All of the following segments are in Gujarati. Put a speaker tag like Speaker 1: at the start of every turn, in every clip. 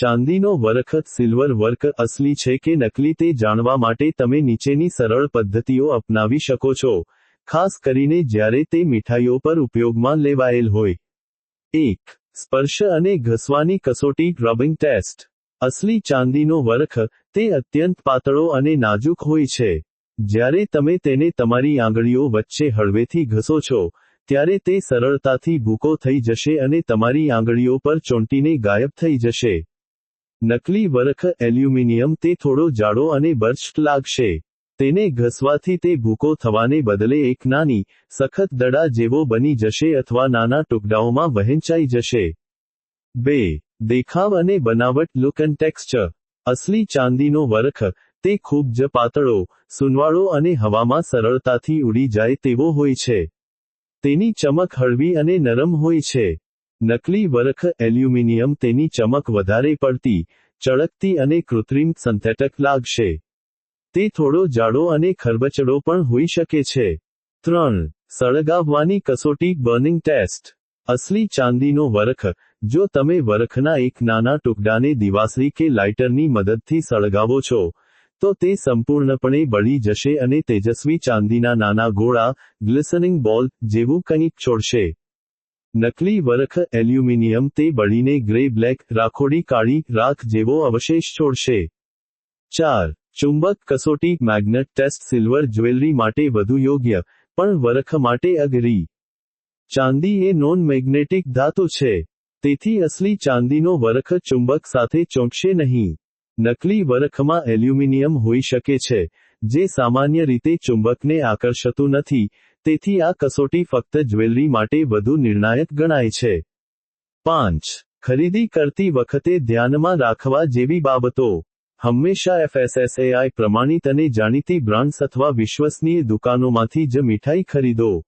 Speaker 1: ચાંદીનો વરખ સિલ્વર વર્ક અસલી છે કે નકલી તે જાણવા માટે તમે નીચેની સરળ પદ્ધતિઓ અપનાવી શકો છો, ખાસ કરીને જ્યારે તે મીઠાઈઓ પર ઉપયોગમાં લેવાયેલ હોય. એક, સ્પર્શ અને ઘસવાની કસોટી રબિંગ ટેસ્ટ. અસલી ચાંદીનો વરખ તે અત્યંત પાતળો અને નાજુક હોય છે. જ્યારે તમે તેને તમારી આંગળીઓ વચ્ચે હળવેથી ઘસો છો, ત્યારે તે સરળતાથી ભૂકો થઈ જશે અને તમારી આંગળીઓ પર ચોંટીને ગાયબ થઈ જશે. નકલી વરખ એલ્યુમિનિયમ તે થોડો જાડો અને બર્સ્ટ લાગશે. તેને ઘસવાથી તે ભૂકો થવાને બદલે એક નાની, સખત દડા જેવો બની જશે અથવા નાના ટુકડાઓમાં વહેંચાઈ જશે. બે, દેખાવ અને બનાવટ લુક એન્ડ ટેક્સચર અસલી ચાંદીનો વરખ, તે ખૂબ જ પાતળો સુનવાળો અને હવામાં સરળતાથી ઉડી જાય તેવો હોય છે. તેની ચમક હળવી અને નરમ હોય છે. નકલી વરખ એલ્યુમિનિયમ તેની ચમક વધારે પડતી, ચળકતી અને કૃત્રિમ સંથેટક લાગશે. તે થોડો જાડો અને ખરબચડો પણ હોઈ શકે છે. ત્રણ, સળગાવવાની કસોટી બર્નિંગ ટેસ્ટ. અસલી ચાંદીનો વરખ, જો તમે વરખના એક નાના ટુકડાને દિવાસળી કે લાઇટરની મદદથી સળગાવો છો, તો તે સંપૂર્ણપણે બળી જશે અને તેજસ્વી ચાંદીના નાના ગોળા, ગ્લિસનિંગ બોલ જેવું કંઈક છોડશે. નકલી વરખ એલ્યુમિનિયમ તે બળીને ગ્રે બ્લેક, રાખોડી કાળી રાખ જેવો અવશેષ છોડશે. ચાર, ચુંબક કસોટી મેગ્નેટ ટેસ્ટ સિલ્વર જ્વેલરી માટે વધુ યોગ્ય, પણ વરખ માટે અઘરી. ચાંદી એ નોન મેગ્નેટિક ધાતુ છે. તેથી અસલી ચાંદીનો વરખ ચુંબક સાથે ચોંટશે નહીં. નકલી વરખમાં એલ્યુમિનિયમ હોઈ શકે છે, જે સામાન્ય રીતે ચુંબકને આકર્ષતું નથી તેથી આ કસોટી ફક્ત જ્વેલરી માટે વધુ નિર્ણાયક ગણાય છે. પાંચ. ખરીદી કરતી વખતે ધ્યાનમાં રાખવા જેવી બાબતો. હંમેશા એફએસએસએઆઈ પ્રમાણિત અને જાણીતી બ્રાન્ડ્સ અથવા વિશ્વસનીય દુકાનોમાંથી જ મીઠાઈ ખરીદો.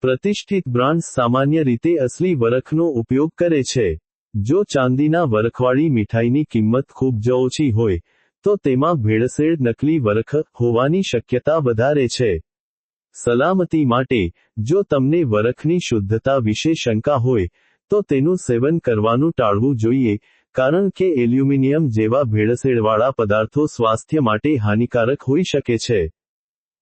Speaker 1: પ્રતિષ્ઠિત બ્રાન્ડ્સ સામાન્ય રીતે અસલી વરખનો ઉપયોગ કરે છે. જો ચાંદીના વરખવાળી મીઠાઈની કિંમત ખૂબ જ ઓછી હોય, તો તેમાં ભેળસેળ નકલી વરખ હોવાની શક્યતા વધારે છે. સલામતી માટે, જો તમને વરખની શુદ્ધતા વિશે શંકા હોય, તો તેનું સેવન કરવાનું ટાળવું જોઈએ, કારણ કે એલ્યુમિનિયમ જેવા ભેળસેળવાળા પદાર્થો સ્વાસ્થ્ય માટે હાનિકારક હોઈ શકે છે.